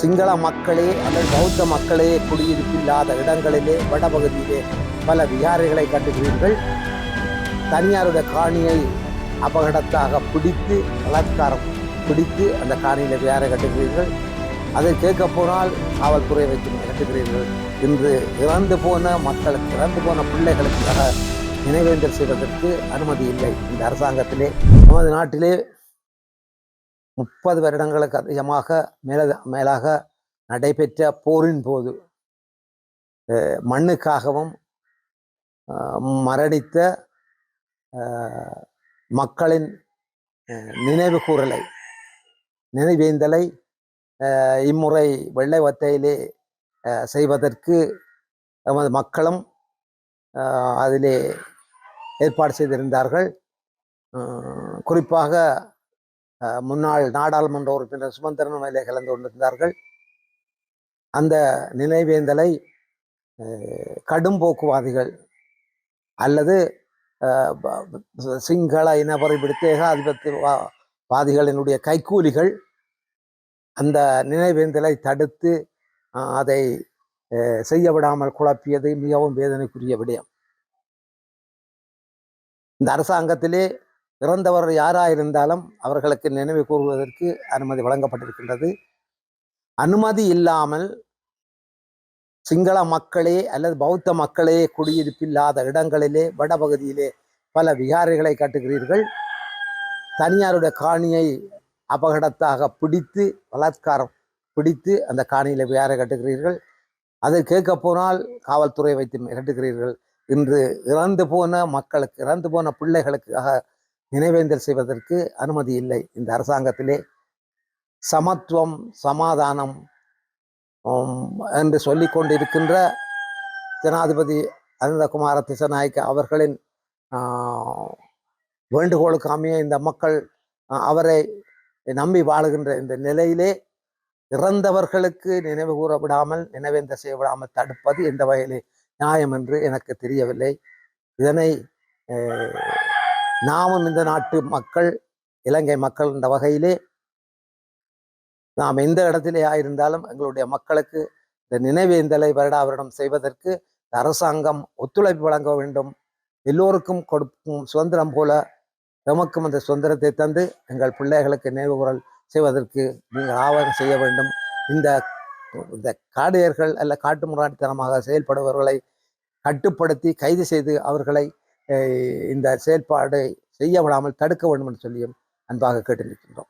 சிங்கள மக்களே அல்லது பௌத்த மக்களே குடியிருப்பில்லாத இடங்களிலே வடபகுதியிலே பல விகாரைகளை கட்டுகிறீர்கள். தனியாருடைய காணியை அபகடத்தாக பிடித்து பலாத்காரம் பிடித்து அந்த காணியில் விகாரை கட்டுகிறீர்கள். அதை கேட்க போனால் காவல்துறை வைத்து கட்டுகிறீர்கள் இன்று இறந்து போன மக்களுக்கு இறந்து போன பிள்ளைகளுக்காக நினைவேந்தல் செய்வதற்கு அனுமதி இல்லை. இந்த அரசாங்கத்திலே நமது நாட்டிலே முப்பது வருடங்களுக்கு அதிகமாக மேல மேலாக நடைபெற்ற போரின் போது மண்ணுக்காகவும் மரணித்த மக்களின் நினைவு கூறலை நினைவேந்தலை இம்முறை வெள்ளை வத்தையிலே செய்வதற்கு நமது மக்களும் அதிலே ஏற்பாடு செய்திருந்தார்கள். குறிப்பாக முன்னாள் நாடாளுமன்ற உறுப்பினர் சுமந்திரன் மேலே கலந்து கொண்டிருந்தார்கள். அந்த நினைவேந்தலை கடும் போக்குவாதிகள் அல்லது சிங்கள இனவரை பிடித்த ஏகாதிபத்திய வாதிகளினுடைய கைக்கூலிகள் அந்த நினைவேந்தலை தடுத்து அதை செய்ய விடாமல் குழப்பியது மிகவும் வேதனைக்குரிய விடயம். இந்த அரசாங்கத்திலே இறந்தவர் யாராயிருந்தாலும் அவர்களுக்கு நினைவு கூறுவதற்கு அனுமதி வழங்கப்பட்டிருக்கின்றது. அனுமதி இல்லாமல் சிங்கள மக்களே அல்லது பௌத்த மக்களே குடியிருப்பில்லாத இடங்களிலே வடபகுதியிலே பல விகாரிகளை கட்டுகிறீர்கள். தனியாருடைய காணியை அபகடத்தாக பிடித்து பலாத்காரம் பிடித்து அந்த காணியில விகாரை கட்டுகிறீர்கள். அதை கேட்க போனால் காவல்துறை வைத்து மிரட்டுகிறீர்கள் இன்று இறந்து போன மக்களுக்கு இறந்து போன பிள்ளைகளுக்காக நினைவேந்தல் செய்வதற்கு அனுமதி இல்லை. இந்த அரசாங்கத்திலே சமத்துவம் சமாதானம் என்று சொல்லி கொண்டிருக்கின்ற ஜனாதிபதி அனந்தகுமார திசநாயக்க அவர்களின் வேண்டுகோளுக்கு அமைய இந்த மக்கள் அவரை நம்பி வாழுகின்ற இந்த நிலையிலே இறந்தவர்களுக்கு நினைவு கூற விடாமல் நினைவேந்த செய்ய விடாமல் தடுப்பது எந்த வகையிலே நியாயம் என்று எனக்கு தெரியவில்லை. இதனை நாமும் இந்த நாட்டு மக்கள் இலங்கை மக்கள் என்ற வகையிலே நாம் எந்த இடத்திலே ஆயிருந்தாலும் எங்களுடைய மக்களுக்கு இந்த நினைவேந்தலை வருடாவரணம் செய்வதற்கு அரசாங்கம் ஒத்துழைப்பு வழங்க வேண்டும். எல்லோருக்கும் கொடுக்கும் சுதந்திரம் போல எமக்கும் அந்த சுதந்திரத்தை தந்து எங்கள் பிள்ளைகளுக்கு நினைவுகூரல் செய்வதற்கு நீங்கள் ஆவணம் செய்ய வேண்டும். இந்த இந்த காடையர்கள் அல்ல காட்டு முராட்டித்தனமாக செயல்படுபவர்களை கட்டுப்படுத்தி கைது செய்து அவர்களை இந்த செயல்பாடை செய்ய விடாமல் தடுக்க வேண்டும் என்று சொல்லியும் அன்பாக கேட்டிருக்கின்றோம்